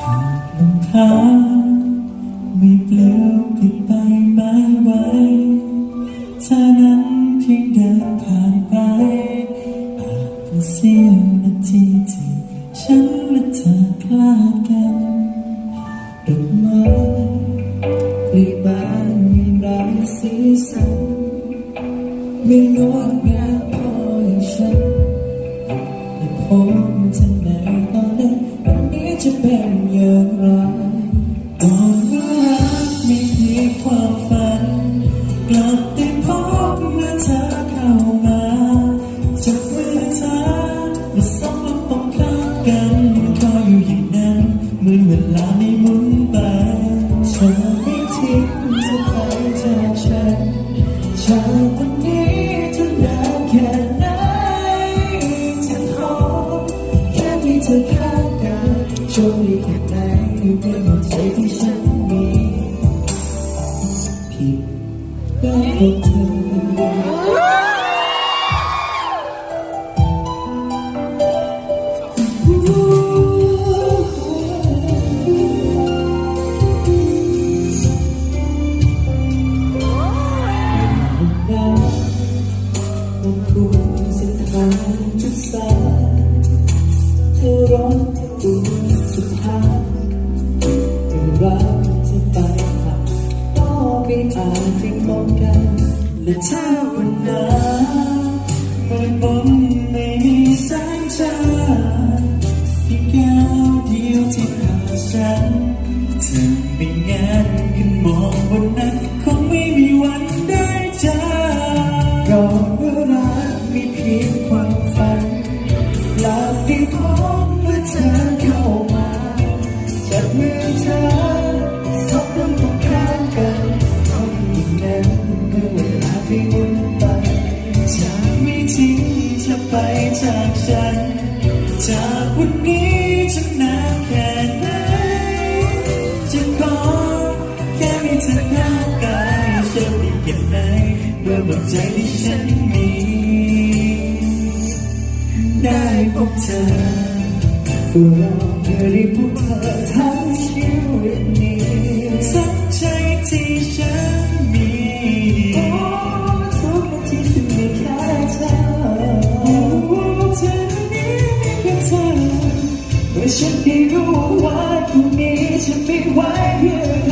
หากลำคาไม่เปลิวติดไปไม่ไหวเธอนั้นเพียงเดินผ่านไปอาจเป็นเสี้ยวนาทีที่ฉันและเธอคลาดกันดอกไม้กลีบานมีรายสีสันไม่งดงาม ก่ ได้พบเธอ เธอไม่งานขึ้นมองบนนั้นคงไม่มีวันได้เจอก่อนเมื่อรักมีเพียงความฝันหลับที่พบเมื่อเธอเข้ามาจับมือเธอสบลงตรงข้างกันทำอย่างนั้นเมื่อเวลาที่หมุนไปจะไม่ทิ้งเธอไปจากฉันจากวันนี้ ชคดีแค่ไหนเมื่อหมดใจที่ฉันมี ได้พบเธอก็รอเพื่อได้พบเธอทั้งชีวิตนี้สักใจที่ฉันมีโอ้ทุกนาทีที่มีแค่เธอเธอนี้มีแค่เธอเมื่อฉันได้รู้ว่าพรุ่งนี้จะไม่ไหวเพื่อ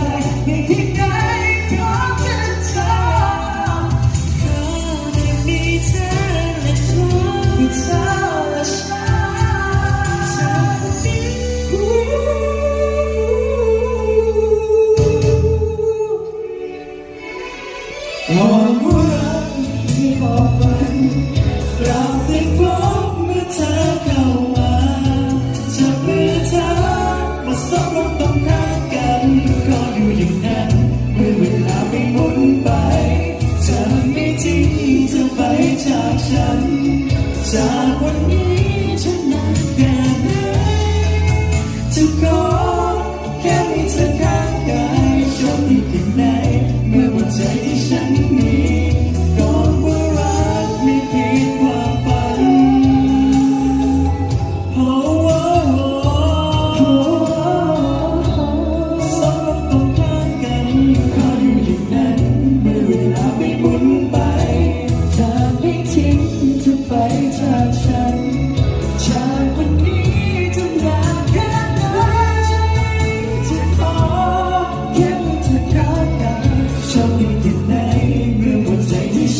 จ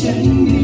ฉันมี